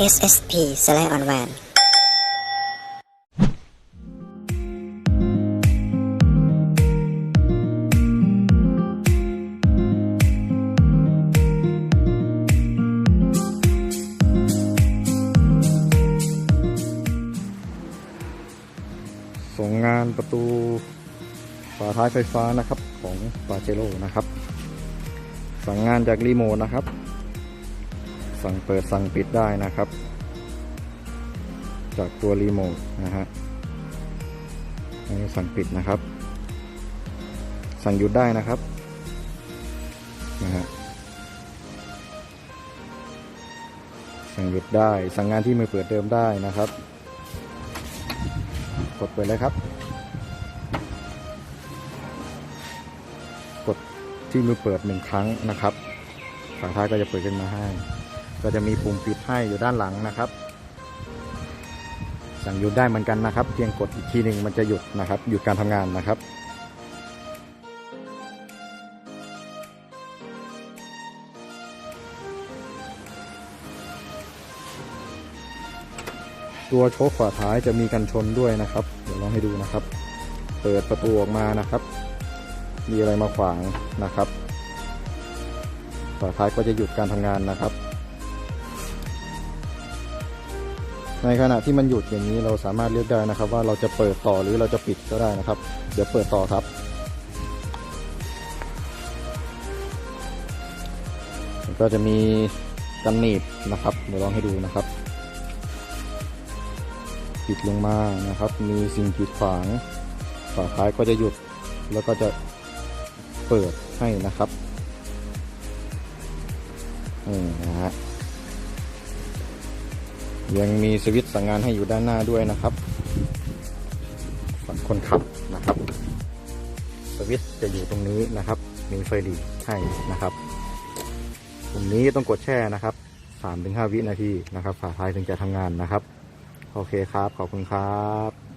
SSP สไลออนแวนส่งงานประตูฝาท้ายไฟฟ้านะครับของปาเจโร่นะครับ สั่งงานจากรีโมทนะครับ สั่งเปิดสั่งปิดได้นะครับ จากตัวรีโมทนะฮะอันนี้สั่งปิดนะครับ สั่งหยุดได้นะครับนะฮะสั่งหยุดได้ สั่งงานที่มือเปิดเดิมได้นะครับ กดเปิดเลยครับ กดที่มือเปิดหนึ่งครั้งนะครับฝาท้ายก็จะเปิดขึ้นมาให้ ก็จะมีปุ่มปิดให้อยู่ด้านหลังนะครับ สั่งหยุดได้เหมือนกันนะครับ เพียงกดอีกทีหนึ่งมันจะหยุดนะครับ หยุดการทำงานนะครับตัวโชคฝาท้ายจะมีกันชนด้วยนะครับ เดี๋ยวลองให้ดูนะครับ เปิดประตูออกมานะครับ มีอะไรมาขวางนะครับฝาท้ายก็จะหยุดการทำงานนะครับ ในขณะที่มันหยุดอย่างนี้เราสามารถเลือกได้นะครับ ว่าเราจะเปิดต่อหรือเราจะปิดก็ได้นะครับ เดี๋ยวเปิดต่อครับ ก็จะมีกันหนีบนะครับเดี๋ยวลองให้ดูนะครับปิดลงมานะครับ มีสิ่งกีดขวางฝาท้ายก็จะหยุดแล้วก็จะเปิดให้นะครับอืมนะฮะ ยังมีสวิตช์สั่งงานให้อยู่ด้านหน้าด้วยนะครับ ฝั่งคนขับนะครับ สวิตช์จะอยู่ตรงนี้นะครับ มีไฟหลีให้นะครับปุ่มนี้ต้องกดแช่นะครับ3-5 วินาทีนะครับ ฝาท้ายถึงจะทำงานนะครับ โอเคครับ ขอบคุณครับ